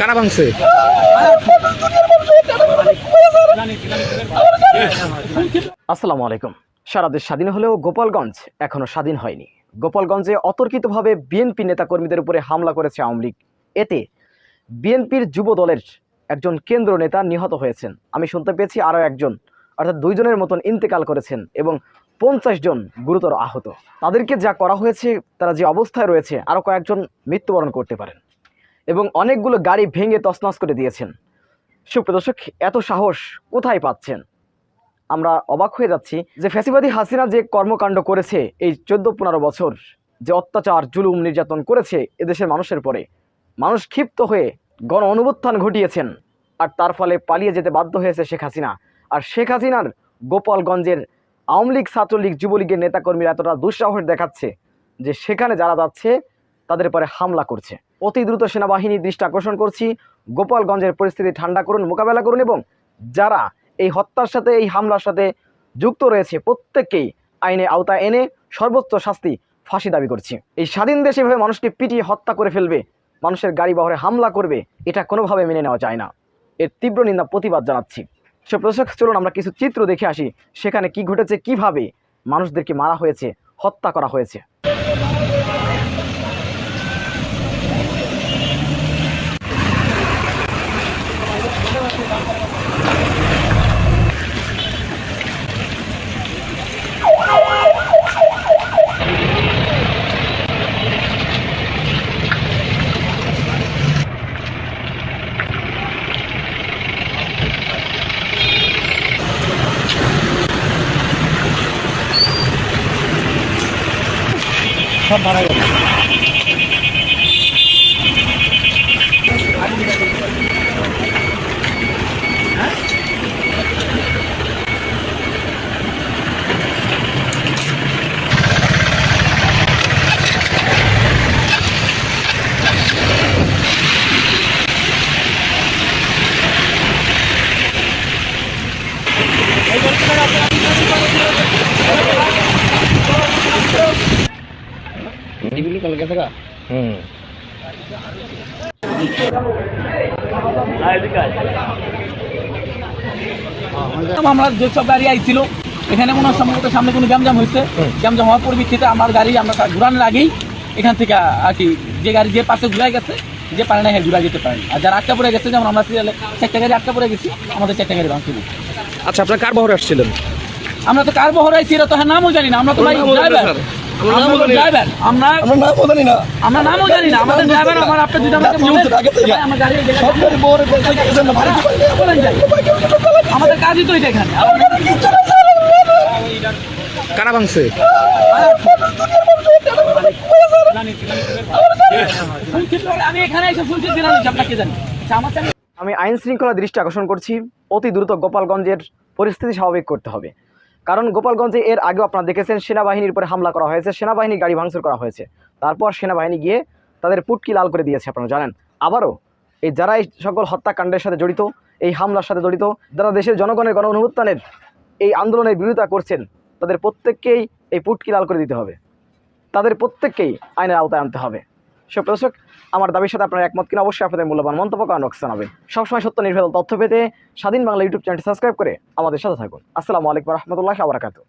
কারা ভাঙছে? আসসালামু আলাইকুম। সারা দেশ স্বাধীন হলেও গোপালগঞ্জ এখনও স্বাধীন হয়নি। গোপালগঞ্জে অতর্কিতভাবে বিএনপি নেতাকর্মীদের উপরে হামলা করেছে আওয়ামী লীগ। এতে বিএনপির যুব দলের একজন কেন্দ্র নেতা নিহত হয়েছেন। আমি শুনতে পেয়েছি আরও একজন, অর্থাৎ দুইজনের মতন ইন্তেকাল করেছেন এবং পঞ্চাশ জন গুরুতর আহত। তাদেরকে যা করা হয়েছে, তারা যে অবস্থায় রয়েছে, আরও কয়েকজন মৃত্যুবরণ করতে পারেন। এবং অনেকগুলো গাড়ি ভেঙে তছনছ করে দিয়েছেন। সুপ্রদর্শক এত সাহস কোথায় পাচ্ছেন? আমরা অবাক হয়ে যাচ্ছি যে ফ্যাসিবাদী হাসিনা যে কর্মকাণ্ড করেছে এই চোদ্দ পনেরো বছর, যে অত্যাচার, জুলুম, নির্যাতন করেছে এদেশের মানুষের পরে। মানুষ ক্ষিপ্ত হয়ে গণ অনুত্থান ঘটিয়েছেন, আর তার ফলে পালিয়ে যেতে বাধ্য হয়েছে শেখ হাসিনা। আর শেখ হাসিনার গোপালগঞ্জের আওয়ামী লীগ, ছাত্রলীগ, যুবলীগের নেতাকর্মীরা এতটা দুঃসাহস দেখাচ্ছে যে সেখানে যারা যাচ্ছে তাদের পরে হামলা করছে। অতি দ্রুত সেনাবাহিনী দৃষ্টি আকর্ষণ করছি। গোপালগঞ্জের পরিস্থিতি ঠান্ডা করুন, মোকাবেলা করুন এবং যারা এই হত্যার সাথে, এই হামলার সাথে যুক্ত রয়েছে, প্রত্যেককেই আইনে আওতায় এনে সর্বোচ্চ শাস্তি ফাঁসি দাবি করছি। এই স্বাধীন দেশে এভাবে মানুষকে পিটিয়ে হত্যা করে ফেলবে, মানুষের গাড়ি বহরে হামলা করবে, এটা কোনোভাবে মেনে নেওয়া যায় না। এর তীব্র নিন্দা, প্রতিবাদ জানাচ্ছি। সে প্রদর্শক চলুন আমরা কিছু চিত্র দেখে আসি, সেখানে কি ঘটেছে, কীভাবে মানুষদেরকে মারা হয়েছে, হত্যা করা হয়েছে। সব মারা গেছে হুম। আমরা যেসব গাড়ি আইছিল এখানে হয় সম্ভবত সামনে কোনো গ্যামজাম হয়েছে গ্যামজাম হওয়ার পরিপ্রেক্ষিতে আমার গাড়ি আমরা ঘুরানোর আগেই এখান থেকে আর কি যে গাড়ি যে পাশে ঘুরাই গেছে যে পারে না হ্যাঁ ঘুরা যেতে পারে। আর যারা আটকা পড়ে গেছে যেমন আমরা সিরিয়ালে চারটা গাড়ি আটকা পড়ে গেছি আমাদের চারটা গাড়ি ভাঙছিল আচ্ছা আপনার কার বহরে আসছিলেন? আমরা তো কার বহর আইছি এটা তো হ্যাঁ নামও জানি না আমরা তো ভাই ড্রাইভার আমরা তো ড্রাইভার আমরা আমরা না জানি না। আমরা নামও জানি না। আমাদের ড্রাইভার আমার আপনার দুইটা আমাকে বলেন। আমার গাড়ি সব গাড়ি বহরে বসে গেছেন না বাড়ি বলেন যাই। আমাদের কাজই তো এটা এখানে। কারা ভাঙছে আমি এখানে এসে শুনছি দিলাম আপনাকে জানি আচ্ছা, আমার আমি আইন শৃঙ্খলা দৃষ্টি আকর্ষণ করছি। অতি দ্রুত গোপালগঞ্জের পরিস্থিতি স্বাভাবিক করতে হবে। কারণ গোপালগঞ্জে এর আগেও আপনারা দেখেছেন সেনাবাহিনীর উপরে হামলা করা হয়েছে, সেনাবাহিনী গাড়ি ভাঙচুর করা হয়েছে। তারপর সেনাবাহিনী গিয়ে তাদের পুটকি লাল করে দিয়েছে, আপনারা জানেন। আবারও এই যারা এই সকল হত্যাকাণ্ডের সাথে জড়িত, এই হামলার সাথে জড়িত, যারা দেশের জনগণের গণ অনুত্থানের এই আন্দোলনের বিরোধিতা করছেন, তাদের প্রত্যেককেই এই পুটকি লাল করে দিতে হবে। তাদের প্রত্যেককেই আইনের আওতায় আনতে হবে। সব দর্শক, আমার দাবির সাথে আপনার একমত কিনা অবশ্যই আপনাদের মূল্যবান মন্তব্য কারণ জানাবেন। সবসময় সত্য নির্ভেজাল তথ্য পেতে স্বাধীন বাংলা ইউটিউব চ্যানেলটি সাবস্ক্রাইব করে আমাদের সাথে থাকুন। আসসালামু আলাইকুম রহমতুল্লাহ আবরাকাতু